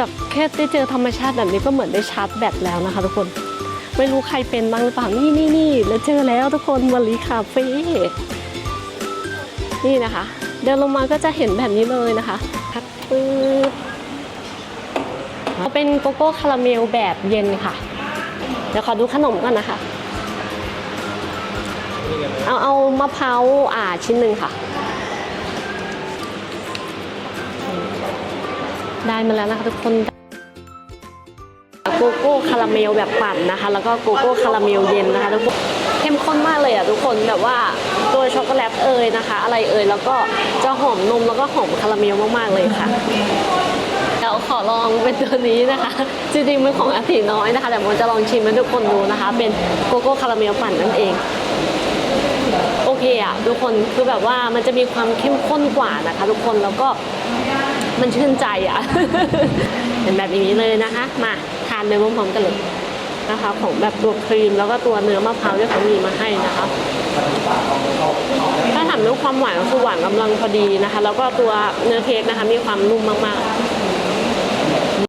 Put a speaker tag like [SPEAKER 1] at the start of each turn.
[SPEAKER 1] แบบแค่ได้เจอธรรมชาติแบบนี้ก็เหมือนได้ชาร์จแบตแล้วนะคะทุกคน ไม่รู้ใครเป็นบ้างหรือเปล่านี่นี่นี่แล้วเจอแล้วทุกคนวลีคาเฟ่นี่นะคะ เดินลงมาก็จะเห็นแบบนี้เลยนะคะครับปึ๊บเป็นโกโก้คาราเมลแบบเย็นค่ะ เดี๋ยวขอดูขนมก่อนนะคะ เอาเอามะพร้าวอ่าชิ้นหนึ่งค่ะ ได้มาแล้วนะคะทุกคนโกโก้คาราเมลแบบปั่นนะคะ แล้วก็โกโก้คาราเมลเย็นนะคะทุกคนเข้มข้นมากเลยอะทุกคนแบบว่าตัวช็อกโกแลตเอยนะคะ อะไรเอยแล้วก็จะหอมนมแล้วก็หอมคาราเมลมากๆเลยค่ะเดี๋ยวขอลองเป็นตัวนี้นะคะ จริงๆเป็นของอาติน้อยนะคะ แต่ผมจะลองชิมให้ทุกคนดูนะคะ เป็นโกโก้คาราเมลปั่นนั่นเองโอเคอะทุกคนคือแบบว่ามันจะมีความเข้มข้นกว่านะคะ ทุกคนแล้วก็ มันชื่นใจอะ เป็นแบบนี้เลยนะคะ มาทานเนื้อพร้อมๆกันเลยนะคะของแบบตัวครีมแล้วก็ตัวเนื้อมะพร้าวที่เขามีมาให้นะคะถ้าถามเรื่องความหวานก็คือหวานกำลังพอดีนะคะ แล้วก็ตัวเนื้อเค้กนะคะมีความนุ่มมาก